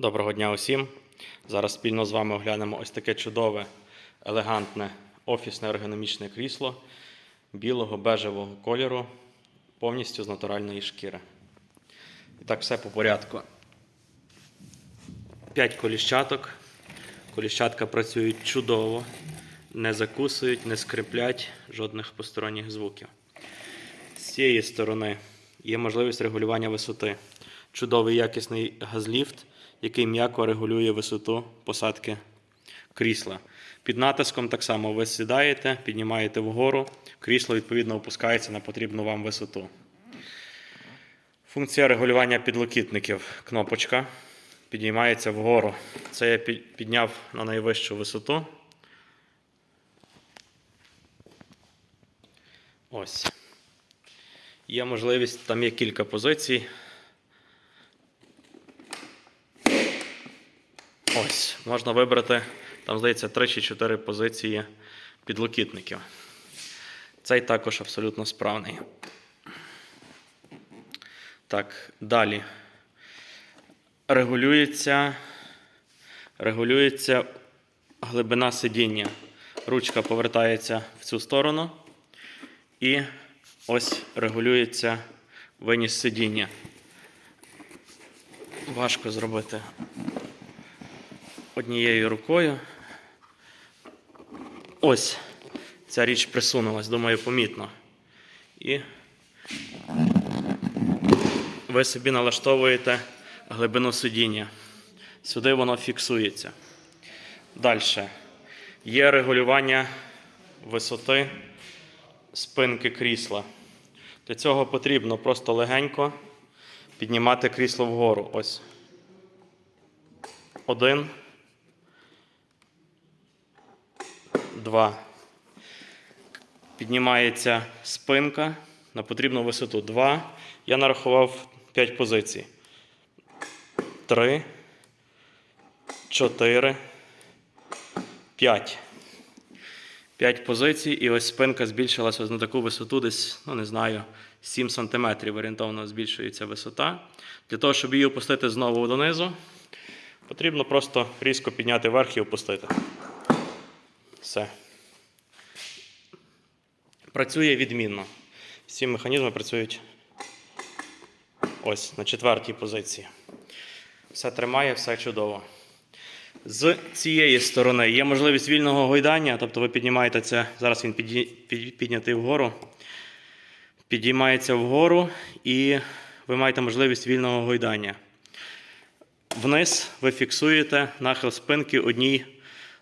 Доброго дня усім. Зараз спільно з вами оглянемо ось таке чудове, елегантне офісне ергономічне крісло білого бежевого кольору, повністю з натуральної шкіри. І так, все по порядку. 5 коліщаток. Коліщатка працюють чудово, не закусують, не скриплять жодних посторонніх звуків. З цієї сторони є можливість регулювання висоти. Чудовий якісний газліфт, який м'яко регулює висоту посадки крісла. Під натиском так само ви сідаєте, піднімаєте вгору, крісло відповідно опускається на потрібну вам висоту. Функція регулювання підлокітників. Кнопочка підіймається вгору. Це я підняв на найвищу висоту. Ось. Є можливість, там є кілька позицій. Ось, можна вибрати, там, здається, 3 чи 4 позиції підлокітників. Цей також абсолютно справний. Так, далі. Регулюється, регулюється глибина сидіння. Ручка повертається в цю сторону. І ось регулюється виніс сидіння. Важко зробити однією рукою. Ось ця річ присунулась, думаю, помітно. І ви собі налаштовуєте глибину сидіння. Сюди воно фіксується. Далі. Є регулювання висоти спинки крісла. Для цього потрібно просто легенько піднімати крісло вгору. Ось. Один. Два. Піднімається спинка на потрібну висоту. Два. Я нарахував 5 позицій. Три. Чотири. П'ять. П'ять позицій, і ось спинка збільшилася на таку висоту, десь, ну не знаю, 7 см орієнтовно збільшується висота. Для того, щоб її опустити знову донизу, потрібно просто різко підняти вверх і опустити. Все. Працює відмінно. Всі механізми працюють ось на четвертій позиції. Все тримає, все чудово. З цієї сторони є можливість вільного гойдання, тобто ви піднімаєте це, зараз він піднятий вгору, підіймається вгору і ви маєте можливість вільного гойдання. Вниз ви фіксуєте нахил спинки одній,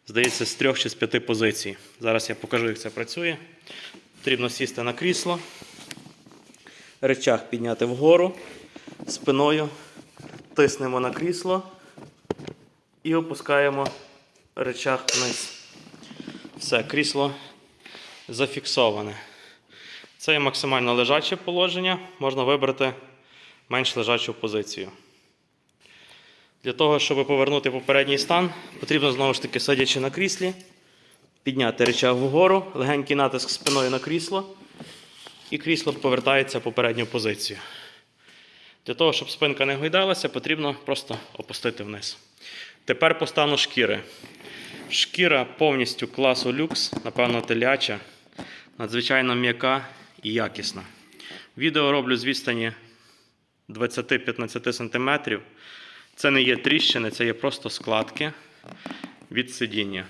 здається, з трьох чи з п'яти позицій. Зараз я покажу, як це працює. Потрібно сісти на крісло, речах підняти вгору, спиною тиснемо на крісло і опускаємо речах вниз. Все, крісло зафіксоване. Це є максимально лежаче положення, можна вибрати менш лежачу позицію. Для того, щоб повернути попередній стан, потрібно знову ж таки, сидячи на кріслі, підняти речах вгору, легенький натиск спиною на крісло, і крісло повертається в попередню позицію. Для того, щоб спинка не гойдалася, потрібно просто опустити вниз. Тепер по стану шкіри. Шкіра повністю класу люкс, напевно, теляча, надзвичайно м'яка і якісна. Відео роблю з відстані 20-15 см. Це не є тріщини, це є просто складки від сидіння.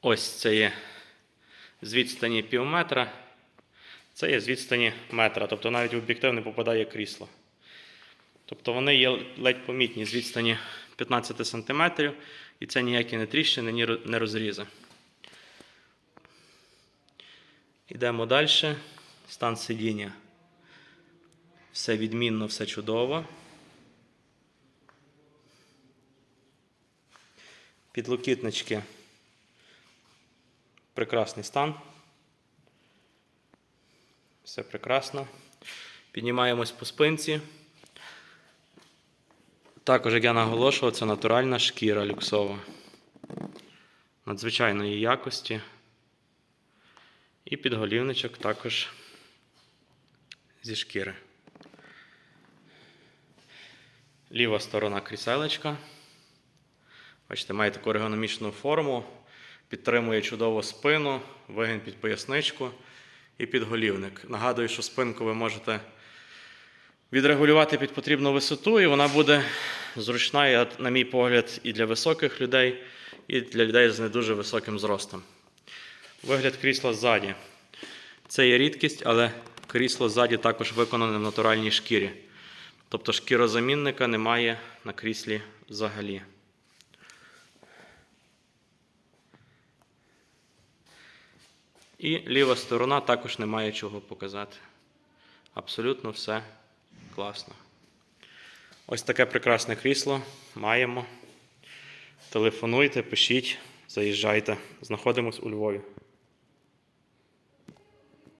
Ось це є з відстані пів метра. Це є з відстані метра, тобто навіть в об'єктив не попадає крісло. Тобто вони є ледь помітні з відстані 15 см, і це ніякі не тріщини, ні не розрізи. Йдемо далі. Стан сидіння. Все відмінно, все чудово. Підлокітнички. Прекрасний стан. Все прекрасно. Піднімаємось по спинці. Також, як я наголошував, це натуральна шкіра люксова. Надзвичайної якості. І підголівничок також зі шкіри. Ліва сторона кріселечка. Бачите, має таку ергономічну форму, підтримує чудово спину, вигін під поясничку і підголівник. Нагадую, що спинку ви можете відрегулювати під потрібну висоту, і вона буде зручна, на мій погляд, і для високих людей, і для людей з не дуже високим зростом. Вигляд крісла ззаді. Це є рідкість, але крісло ззаді також виконане в натуральній шкірі. Тобто шкірозамінника немає на кріслі взагалі. І ліва сторона також не має чого показати. Абсолютно все класно. Ось таке прекрасне крісло маємо. Телефонуйте, пишіть, заїжджайте. Знаходимось у Львові.